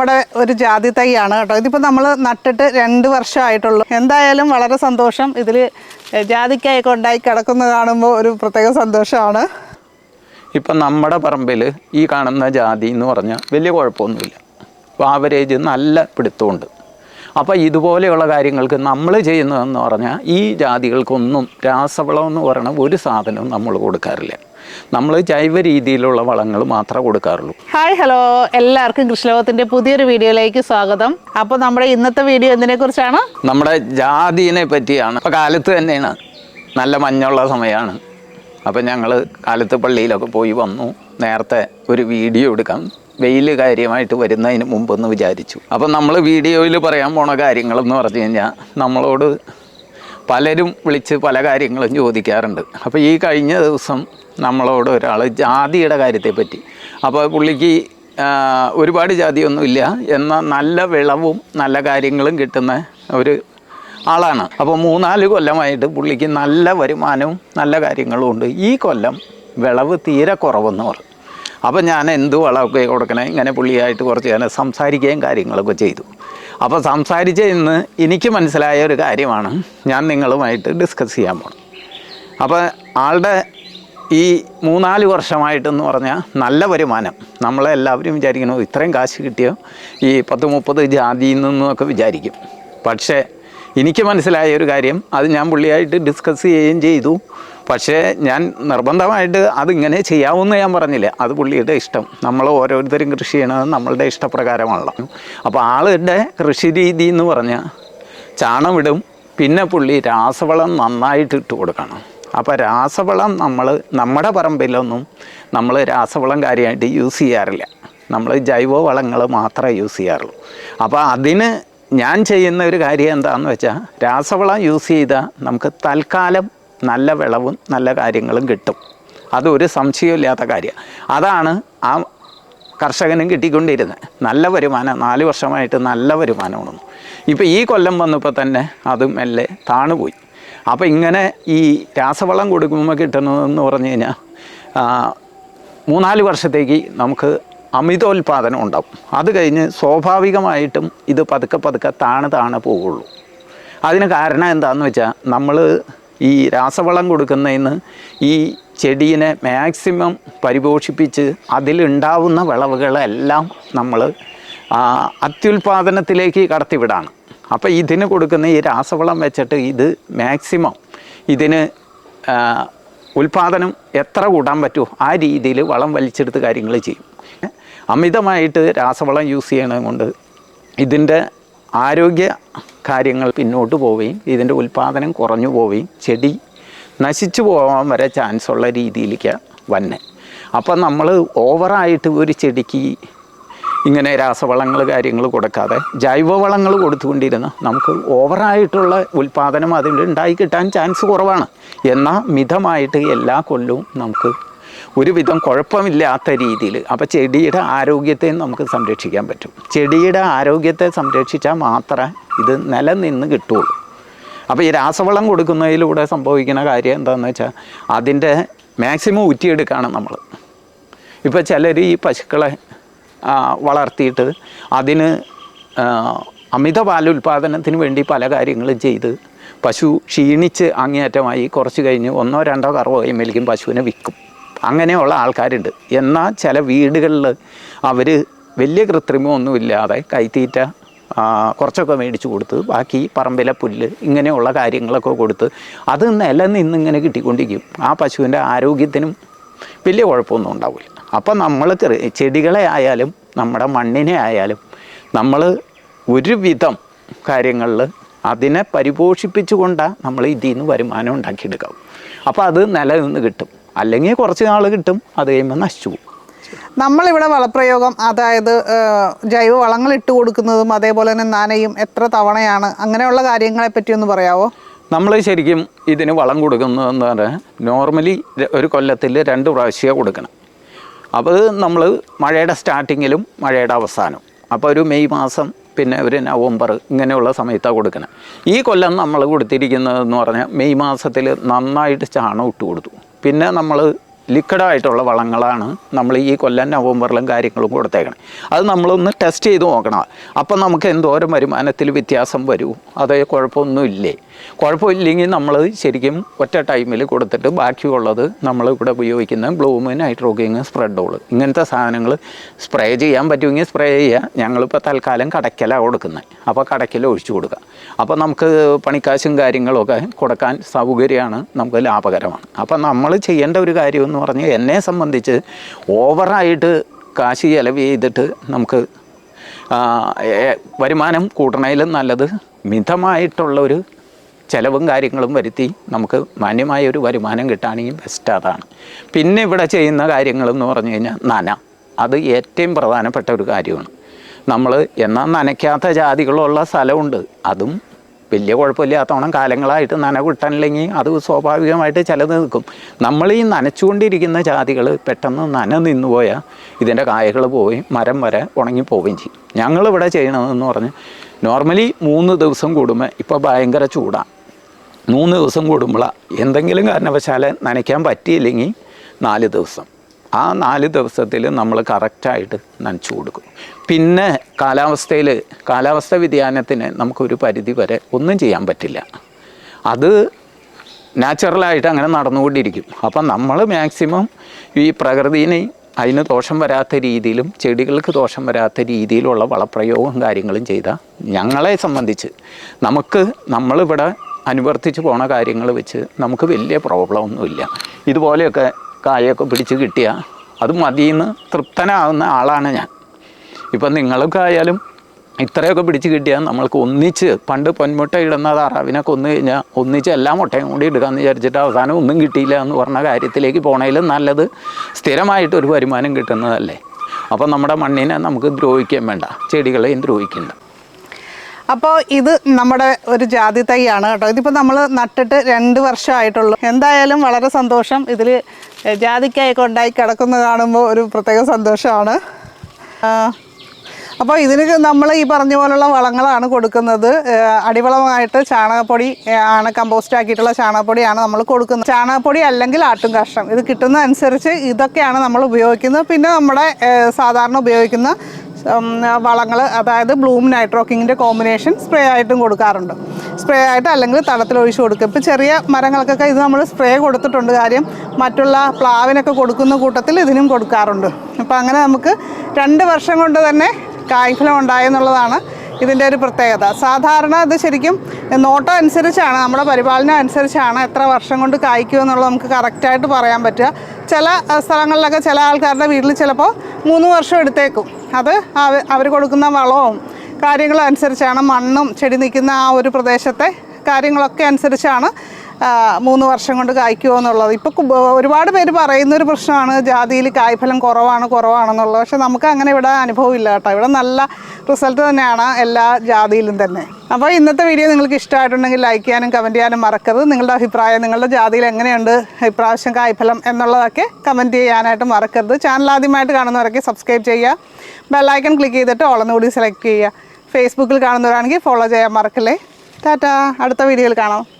നമ്മുടെ ഒരു ജാതി തൈയാണ് കേട്ടോ. ഇതിപ്പോൾ നമ്മൾ നട്ടിട്ട് രണ്ട് വർഷമായിട്ടുള്ളൂ. എന്തായാലും വളരെ സന്തോഷം. ഇതിൽ ജാതിക്കായൊക്കെ കൊണ്ടായി കിടക്കുന്നത് കാണുമ്പോൾ ഒരു പ്രത്യേക സന്തോഷമാണ്. ഇപ്പം നമ്മുടെ പറമ്പിൽ ഈ കാണുന്ന ജാതി എന്ന് പറഞ്ഞാൽ വലിയ കുഴപ്പമൊന്നുമില്ല. ആവറേജ് നല്ല പിടുത്തമുണ്ട്. അപ്പോൾ ഇതുപോലെയുള്ള കാര്യങ്ങൾക്ക് നമ്മൾ ചെയ്യുന്നതെന്ന് പറഞ്ഞാൽ ഈ ജാതികൾക്കൊന്നും രാസവളം എന്ന് പറയുന്ന ഒരു സാധനവും നമ്മൾ കൊടുക്കാറില്ല. നമ്മൾ ജൈവ രീതിയിലുള്ള വളങ്ങൾ മാത്രമേ കൊടുക്കാറുള്ളൂ. ഹായ് ഹലോ എല്ലാവർക്കും കൃഷിലോകത്തിന്റെ പുതിയൊരു വീഡിയോയിലേക്ക് സ്വാഗതം. അപ്പോൾ നമ്മുടെ ഇന്നത്തെ വീഡിയോ എന്തിനെ കുറിച്ചാണ്? നമ്മുടെ ജാതിനെ പറ്റിയാണ്. ഇപ്പോൾ കാലത്ത് തന്നെയാണ്. നല്ല മഞ്ഞുള്ള സമയമാണ്. അപ്പം ഞങ്ങൾ കാലത്ത് പള്ളിയിലൊക്കെ പോയി വന്നു. നേരത്തെ ഒരു വീഡിയോ എടുക്കാം. വെയിൽ കാര്യമായിട്ട് വരുന്നതിന് മുമ്പെന്ന് വിചാരിച്ചു. അപ്പം നമ്മൾ വീഡിയോയിൽ പറയാൻ പോണ കാര്യങ്ങളെന്ന് പറഞ്ഞു കഴിഞ്ഞാൽ നമ്മളോട് പലരും വിളിച്ച് പല കാര്യങ്ങളും ചോദിക്കാറുണ്ട്. അപ്പോൾ ഈ കഴിഞ്ഞ ദിവസം നമ്മളോട് ഒരാൾ ജാതിയുടെ കാര്യത്തെപ്പറ്റി അപ്പോൾ പുള്ളിക്ക് ഒരുപാട് ജാതിയൊന്നുമില്ല എന്നാൽ നല്ല വിളവും നല്ല കാര്യങ്ങളും കിട്ടുന്ന ഒരു ആളാണ്. അപ്പോൾ മൂന്നാൽ കൊല്ലമായിട്ട് പുള്ളിക്ക് നല്ല വരുമാനവും നല്ല കാര്യങ്ങളും ഉണ്ട്. ഈ കൊല്ലം വിളവ് തീരെ കുറവെന്ന് പറഞ്ഞു അപ്പോൾ ഞാൻ എന്ത് വളമൊക്കെ കൊടുക്കണേ ഇങ്ങനെ പുള്ളിയായിട്ട് കുറച്ച് ഞാൻ സംസാരിക്കുകയും കാര്യങ്ങളൊക്കെ ചെയ്തു. അപ്പോൾ സംസാരിച്ച ഇന്ന് എനിക്ക് മനസ്സിലായ ഒരു കാര്യമാണ് ഞാൻ നിങ്ങളുമായിട്ട് ഡിസ്കസ് ചെയ്യാൻ പോണം അപ്പോൾ ആളുടെ ഈ മൂന്നാൽ വർഷമായിട്ടെന്ന് പറഞ്ഞാൽ നല്ല വരുമാനം. നമ്മളെല്ലാവരും വിചാരിക്കണു ഇത്രയും കാശ് കിട്ടിയോ? ഈ പത്ത് മുപ്പത് ജാതിയിൽ നിന്നൊക്കെ വിചാരിക്കും. പക്ഷേ എനിക്ക് മനസ്സിലായ ഒരു കാര്യം അത് ഞാൻ പുള്ളിയായിട്ട് ഡിസ്കസ് ചെയ്യുകയും ചെയ്തു. പക്ഷേ ഞാൻ നിർബന്ധമായിട്ട് അതിങ്ങനെ ചെയ്യാവുമെന്ന് ഞാൻ പറഞ്ഞില്ല? അത് പുള്ളിയുടെ ഇഷ്ടം. നമ്മൾ ഓരോരുത്തരും കൃഷി ചെയ്യണത് നമ്മളുടെ ഇഷ്ടപ്രകാരമാണല്ലോ. അപ്പോൾ ആളുടെ കൃഷി രീതി എന്ന് പറഞ്ഞാൽ ചാണമിടും പിന്നെ പുള്ളി രാസവളം നന്നായിട്ട് ഇട്ട് കൊടുക്കണം. അപ്പോൾ രാസവളം നമ്മൾ നമ്മുടെ പറമ്പിലൊന്നും നമ്മൾ രാസവളം കാര്യമായിട്ട് യൂസ് ചെയ്യാറില്ല. നമ്മൾ ജൈവ വളങ്ങൾ മാത്രമേ യൂസ് ചെയ്യാറുള്ളൂ. അപ്പോൾ അതിന് ഞാൻ ചെയ്യുന്ന ഒരു കാര്യം എന്താണെന്ന് വെച്ചാൽ രാസവളം യൂസ് ചെയ്താൽ നമുക്ക് തൽക്കാലം നല്ല വിളവും നല്ല കാര്യങ്ങളും കിട്ടും. അതൊരു സംശയമില്ലാത്ത കാര്യം. അതാണ് ആ കർഷകനും കിട്ടിക്കൊണ്ടിരുന്നത്. നല്ല വരുമാനം നാല് വർഷമായിട്ട് നല്ല വരുമാനമാണ്. ഇപ്പോൾ ഈ കൊല്ലം വന്നപ്പോൾ തന്നെ അത് മെല്ലെ താണുപോയി. അപ്പോൾ ഇങ്ങനെ ഈ രാസവളം കൊടുക്കുമ്പോൾ കിട്ടുന്നതെന്ന് പറഞ്ഞു കഴിഞ്ഞാൽ മൂന്നാൽ വർഷത്തേക്ക് നമുക്ക് അമിതോൽപാദനം ഉണ്ടാവും. അത് കഴിഞ്ഞ് സ്വാഭാവികമായിട്ടും ഇത് പതുക്കെ പതുക്കെ താണ് താണ് പോവുള്ളൂ. അതിന് കാരണം എന്താണെന്ന് വെച്ചാൽ നമ്മൾ ഈ രാസവളം കൊടുക്കുന്നതിന് ഈ ചെടീനെ മാക്സിമം പരിപോഷിപ്പിച്ച് അതിലുണ്ടാവുന്ന വിളവുകളെല്ലാം നമ്മൾ അത്യുൽപാദനത്തിലേക്ക് കടത്തിവിടാണ്. അപ്പോൾ ഇതിന് കൊടുക്കുന്ന ഈ രാസവളം വെച്ചിട്ട് ഇത് മാക്സിമം ഇതിന് ഉൽപാദനം എത്ര കൂടാൻ പറ്റുമോ ആ രീതിയിൽ വളം വലിച്ചെടുത്ത് കാര്യങ്ങൾ ചെയ്യും. അമിതമായിട്ട് രാസവളം യൂസ് ചെയ്യണത് കൊണ്ട് ഇതിന്റെ ആരോഗ്യ കാര്യങ്ങൾ പിന്നോട്ട് പോവുകയും ഇതിന്റെ ഉൽപ്പാദനം കുറഞ്ഞു പോവുകയും ചെടി നശിച്ചു പോകാൻ വരെ ചാൻസ് ഉള്ള രീതിയിലേക്ക് വന്നെ. അപ്പം നമ്മൾ ഓവറായിട്ട് ഒരു ചെടിക്ക് ഇങ്ങനെ രാസവളങ്ങൾ കാര്യങ്ങൾ കൊടുക്കാതെ ജൈവവളങ്ങൾ കൊടുത്തുകൊണ്ടിരുന്ന നമുക്ക് ഓവറായിട്ടുള്ള ഉൽപ്പാദനം അതിൽ ഉണ്ടായി കിട്ടാൻ ചാൻസ് കുറവാണ്. എന്നാൽ മിതമായിട്ട് എല്ലാ കൊല്ലവും നമുക്ക് ഒരുവിധം കുഴപ്പമില്ലാത്ത രീതിയിൽ അപ്പോൾ ചെടിയുടെ ആരോഗ്യത്തെ നമുക്ക് സംരക്ഷിക്കാൻ പറ്റും. ചെടിയുടെ ആരോഗ്യത്തെ സംരക്ഷിച്ചാൽ മാത്രമേ ഇത് നിലനിന്ന് കിട്ടുള്ളൂ അപ്പോൾ ഈ രാസവളം കൊടുക്കുന്നതിലൂടെ സംഭവിക്കുന്ന കാര്യം എന്താണെന്ന് വെച്ചാൽ അതിന്റെ മാക്സിമം ഊറ്റിയെടുക്കുകയാണ് നമ്മൾ. ഇപ്പോൾ ചിലർ ഈ പശുക്കളെ വളർത്തിയിട്ട് അതിന് അമിത പാലുൽപാദനത്തിന് വേണ്ടി പല കാര്യങ്ങളും ചെയ്ത് പശു ക്ഷീണിച്ച് അങ്ങേയറ്റമായി കുറച്ച് കഴിഞ്ഞ് ഒന്നോ രണ്ടോ കറവോ കഴിയുമ്പോഴേക്കും പശുവിനെ വിൽക്കും. അങ്ങനെയുള്ള ആൾക്കാരുണ്ട്. എന്നാൽ ചില വീടുകളിൽ അവർ വലിയ കൃത്രിമമൊന്നുമില്ലാതെ കൈത്തീറ്റ കുറച്ചൊക്കെ മേടിച്ച് കൊടുത്ത് ബാക്കി പറമ്പിലെ പുല്ല് ഇങ്ങനെയുള്ള കാര്യങ്ങളൊക്കെ കൊടുത്ത് അത് നിലനിന്ന് ഇങ്ങനെ കിട്ടിക്കൊണ്ടിരിക്കും. ആ പശുവിന്റെ ആരോഗ്യത്തിനും വലിയ കുഴപ്പമൊന്നും ഉണ്ടാവില്ല. അപ്പം നമ്മൾ ചെടികളെ ആയാലും നമ്മുടെ മണ്ണിനെ ആയാലും നമ്മൾ ഒരുവിധം കാര്യങ്ങളിൽ അതിനെ പരിപോഷിപ്പിച്ചുകൊണ്ടാണ് നമ്മൾ ഇതിൽ നിന്ന് വരുമാനം ഉണ്ടാക്കിയെടുക്കാവും അപ്പോൾ അത് നിലനിന്ന് കിട്ടും. അല്ലെങ്കിൽ കുറച്ച് നാൾ കിട്ടും അത് കഴിയുമ്പോൾ നശിച്ചു പോകും. നമ്മളിവിടെ വളപ്രയോഗം അതായത് ജൈവ വളങ്ങൾ ഇട്ട് കൊടുക്കുന്നതും അതേപോലെ തന്നെ നനയും എത്ര തവണയാണ് അങ്ങനെയുള്ള കാര്യങ്ങളെ പറ്റി ഒന്ന് പറയാവോ? നമ്മൾ ശരിക്കും ഇതിന് വളം കൊടുക്കുന്നതെന്ന് പറഞ്ഞാൽ നോർമലി ഒരു കൊല്ലത്തിൽ രണ്ട് പ്രാവശ്യമേ കൊടുക്കണം. അപ്പോൾ നമ്മൾ മഴയുടെ സ്റ്റാർട്ടിങ്ങിലും മഴയുടെ അവസാനവും അപ്പോൾ ഒരു മെയ് മാസം പിന്നെ ഒരു നവംബർ ഇങ്ങനെയുള്ള സമയത്താണ് കൊടുക്കണം. ഈ കൊല്ലം നമ്മൾ കൊടുത്തിരിക്കുന്നതെന്ന് പറഞ്ഞാൽ മെയ് മാസത്തിൽ നന്നായിട്ട് ചാണം ഇട്ട് കൊടുത്തു. പിന്നെ നമ്മൾ ലിക്വിഡായിട്ടുള്ള വളങ്ങളാണ് നമ്മൾ ഈ കൊല്ലം നവംബറിലും കാര്യങ്ങളും കൊടുത്തേക്കണം. അത് നമ്മളൊന്ന് ടെസ്റ്റ് ചെയ്ത് നോക്കണം. അപ്പം നമുക്ക് എന്തോരം വരുമാനത്തിൽ വ്യത്യാസം വരൂ? അതേ കുഴപ്പമൊന്നുമില്ലേ? കുഴപ്പമില്ലെങ്കിൽ നമ്മൾ ശരിക്കും ഒറ്റ ടൈമിൽ കൊടുത്തിട്ട് ബാക്കിയുള്ളത് നമ്മൾ ഇവിടെ ഉപയോഗിക്കുന്ന ബ്ലൂമ് നൈട്രോഗിങ് സ്പ്രെഡോൾ ഇങ്ങനത്തെ സാധനങ്ങൾ സ്പ്രേ ചെയ്യാൻ പറ്റുമെങ്കിൽ സ്പ്രേ ചെയ്യുക. ഞങ്ങളിപ്പോൾ തൽക്കാലം കടയ്ക്കലാണ് കൊടുക്കുന്നത് അപ്പോൾ കടയ്ക്കൽ ഒഴിച്ചു കൊടുക്കുക. അപ്പോൾ നമുക്ക് പണിക്കാശും കാര്യങ്ങളൊക്കെ കൊടുക്കാൻ സൗകര്യമാണ്. നമുക്ക് ലാഭകരമാണ്. അപ്പോൾ നമ്മൾ ചെയ്യേണ്ട ഒരു കാര്യം എന്ന് പറഞ്ഞാൽ എന്നെ സംബന്ധിച്ച് ഓവറായിട്ട് കാശ് ചെലവ് ചെയ്തിട്ട് നമുക്ക് വരുമാനം കൂട്ടണേലും നല്ലത് മിതമായിട്ടുള്ളൊരു ചിലവും കാര്യങ്ങളും വരുത്തി നമുക്ക് മാന്യമായ ഒരു വരുമാനം കിട്ടുകയാണെങ്കിൽ ബെസ്റ്റ് അതാണ്. പിന്നെ ഇവിടെ ചെയ്യുന്ന കാര്യങ്ങളെന്ന് പറഞ്ഞു കഴിഞ്ഞാൽ നന. അത് ഏറ്റവും പ്രധാനപ്പെട്ട ഒരു കാര്യമാണ്. നമ്മൾ എന്നാൽ നനയ്ക്കാത്ത ജാതികളുള്ള സ്ഥലമുണ്ട്. അതും വലിയ കുഴപ്പമില്ലാത്തോണം കാലങ്ങളായിട്ട് നന കിട്ടാനില്ലെങ്കിൽ അത് സ്വാഭാവികമായിട്ട് ചിലത് നിൽക്കും. നമ്മൾ ഈ നനച്ചുകൊണ്ടിരിക്കുന്ന ജാതികൾ പെട്ടെന്ന് നന നിന്ന് പോയാൽ ഇതിന്റെ കായകൾ പോയി മരം വരെ ഉണങ്ങിപ്പോവുകയും ചെയ്യും. ഞങ്ങളിവിടെ ചെയ്യണതെന്ന് പറഞ്ഞ് നോർമലി മൂന്ന് ദിവസം കൂടുമ്പോൾ ഇപ്പോൾ ഭയങ്കര ചൂടാണ് മൂന്ന് ദിവസം കൂടുമ്പോഴാണ് എന്തെങ്കിലും കാരണവശാൽ നനയ്ക്കാൻ പറ്റിയില്ലെങ്കിൽ നാല് ദിവസം. ആ നാല് ദിവസത്തിൽ നമ്മൾ കറക്റ്റായിട്ട് നനച്ചു കൊടുക്കും. പിന്നെ കാലാവസ്ഥയിൽ കാലാവസ്ഥ വ്യതിയാനത്തിന് നമുക്കൊരു പരിധി വരെ ഒന്നും ചെയ്യാൻ പറ്റില്ല. അത് നാച്ചുറലായിട്ട് അങ്ങനെ നടന്നുകൊണ്ടിരിക്കും. അപ്പം നമ്മൾ മാക്സിമം ഈ പ്രകൃതിനെ അതിന് ദോഷം വരാത്ത രീതിയിലും ചെടികൾക്ക് ദോഷം വരാത്ത രീതിയിലുള്ള വളപ്രയോഗവും കാര്യങ്ങളും ചെയ്താൽ ഞങ്ങളെ സംബന്ധിച്ച് നമുക്ക് നമ്മളിവിടെ അനുവർത്തിച്ച് പോണ കാര്യങ്ങൾ വെച്ച് നമുക്ക് വലിയ പ്രോബ്ലം ഒന്നുമില്ല. ഇതുപോലെയൊക്കെ കായൊക്കെ പിടിച്ച് കിട്ടിയാൽ അത് മതിയെന്ന് തൃപ്തനാകുന്ന ആളാണ് ഞാൻ. ഇപ്പം നിങ്ങൾക്കായാലും ഇത്രയൊക്കെ പിടിച്ച് കിട്ടിയാൽ നമ്മൾക്ക് ഒന്നിച്ച് പണ്ട് പൊന്മുട്ട ഇടുന്ന താറാവിനെ കൊന്നു കഴിഞ്ഞാൽ ഒന്നിച്ച് എല്ലാ മുട്ടയും കൂടി ഇടുകയെന്ന് വിചാരിച്ചിട്ട് അവസാനം ഒന്നും കിട്ടിയില്ല എന്ന് പറഞ്ഞ കാര്യത്തിലേക്ക് പോണേലും നല്ലത് സ്ഥിരമായിട്ട് ഒരു വരുമാനം കിട്ടുന്നതല്ലേ. അപ്പം നമ്മുടെ മണ്ണിനെ നമുക്ക് ദ്രോഹിക്കാൻ വേണ്ട ചെടികളെയും ദ്രോഹിക്കണ്ട. അപ്പോൾ ഇത് നമ്മുടെ ഒരു ജാതി തൈയാണ് കേട്ടോ. ഇതിപ്പോൾ നമ്മൾ നട്ടിട്ട് രണ്ട് വർഷമായിട്ടുള്ളൂ. എന്തായാലും വളരെ സന്തോഷം. ഇതിൽ ജാതിക്കായൊക്കെ ഉണ്ടായി കിടക്കുന്ന കാണുമ്പോൾ ഒരു പ്രത്യേക സന്തോഷമാണ്. അപ്പോൾ ഇതിന് നമ്മൾ ഈ പറഞ്ഞ പോലുള്ള വളങ്ങളാണ് കൊടുക്കുന്നത്. അടിവളമായിട്ട് ചാണകപ്പൊടി ആണ് കമ്പോസ്റ്റ് ആക്കിയിട്ടുള്ള ചാണകപ്പൊടിയാണ് നമ്മൾ കൊടുക്കുന്നത്. ചാണകപ്പൊടി അല്ലെങ്കിൽ ആട്ടും കാഷ്ടം ഇത് കിട്ടുന്ന അനുസരിച്ച് ഇതൊക്കെയാണ് നമ്മൾ ഉപയോഗിക്കുന്നത്. പിന്നെ നമ്മുടെ സാധാരണ ഉപയോഗിക്കുന്ന വളങ്ങൾ അതായത് ബ്ലൂം നൈട്രോക്കിങ്ങിന്റെ കോമ്പിനേഷൻ സ്പ്രേ ആയിട്ടും കൊടുക്കാറുണ്ട്. സ്പ്രേ ആയിട്ട് അല്ലെങ്കിൽ തടത്തിൽ ഒഴിച്ചു കൊടുക്കുക ഇപ്പോൾ ചെറിയ മരങ്ങൾക്കൊക്കെ ഇത് നമ്മൾ സ്പ്രേ കൊടുത്തിട്ടുണ്ട് കാര്യം മറ്റുള്ള പ്ലാവിനൊക്കെ കൊടുക്കുന്ന കൂട്ടത്തിൽ ഇതിനും കൊടുക്കാറുണ്ട്. അപ്പോൾ അങ്ങനെ നമുക്ക് രണ്ട് വർഷം കൊണ്ട് തന്നെ കായ്ഫലം ഉണ്ടായെന്നുള്ളതാണ് ഇതിന്റെ ഒരു പ്രത്യേകത. സാധാരണ ഇത് ശരിക്കും നോട്ടം അനുസരിച്ചാണ് നമ്മുടെ പരിപാലനം അനുസരിച്ചാണ് എത്ര വർഷം കൊണ്ട് കായ്ക്കും എന്നുള്ളത് നമുക്ക് കറക്റ്റായിട്ട് പറയാൻ പറ്റുക. ചില സ്ഥലങ്ങളിലൊക്കെ ചില ആൾക്കാരുടെ വീട്ടിൽ ചിലപ്പോൾ മൂന്ന് വർഷം എടുത്തേക്കും. അത് അവർ കൊടുക്കുന്ന വളവും കാര്യങ്ങളും അനുസരിച്ചാണ് മണ്ണും ചെടി നിൽക്കുന്ന ആ ഒരു പ്രദേശത്തെ കാര്യങ്ങളൊക്കെ അനുസരിച്ചാണ് മൂന്ന് വർഷം കൊണ്ട് കായ്ക്കുമോ എന്നുള്ളത്. ഇപ്പോൾ ഒരുപാട് പേര് പറയുന്ന ഒരു പ്രശ്നമാണ് ജാതിയിൽ കായ്ഫലം കുറവാണ് കുറവാണെന്നുള്ളത്. പക്ഷെ നമുക്ക് അങ്ങനെ ഇവിടെ അനുഭവം ഇല്ല കേട്ടോ. ഇവിടെ നല്ല റിസൾട്ട് തന്നെയാണ് എല്ലാ ജാതിയിലും തന്നെ. അപ്പോൾ ഇന്നത്തെ വീഡിയോ നിങ്ങൾക്ക് ഇഷ്ടമായിട്ടുണ്ടെങ്കിൽ ലൈക്ക് ചെയ്യാനും കമന്റ് ചെയ്യാനും മറക്കരുത്. നിങ്ങളുടെ അഭിപ്രായം നിങ്ങളുടെ ജാതിയിൽ എങ്ങനെയുണ്ട് ഇപ്രാവശ്യം കായ്ഫലം എന്നുള്ളതൊക്കെ കമന്റ് ചെയ്യാനായിട്ട് മറക്കരുത്. ചാനൽ ആദ്യമായിട്ട് കാണുന്നവരൊക്കെ സബ്സ്ക്രൈബ് ചെയ്യുക. ബെല്ലൈക്കൺ ക്ലിക്ക് ചെയ്തിട്ട് ഓളന്നുകൂടി സെലക്ട് ചെയ്യുക. ഫേസ്ബുക്കിൽ കാണുന്നവരാണെങ്കിൽ ഫോളോ ചെയ്യാൻ മറക്കല്ലേ. ടാറ്റാ. അടുത്ത വീഡിയോയിൽ കാണാം.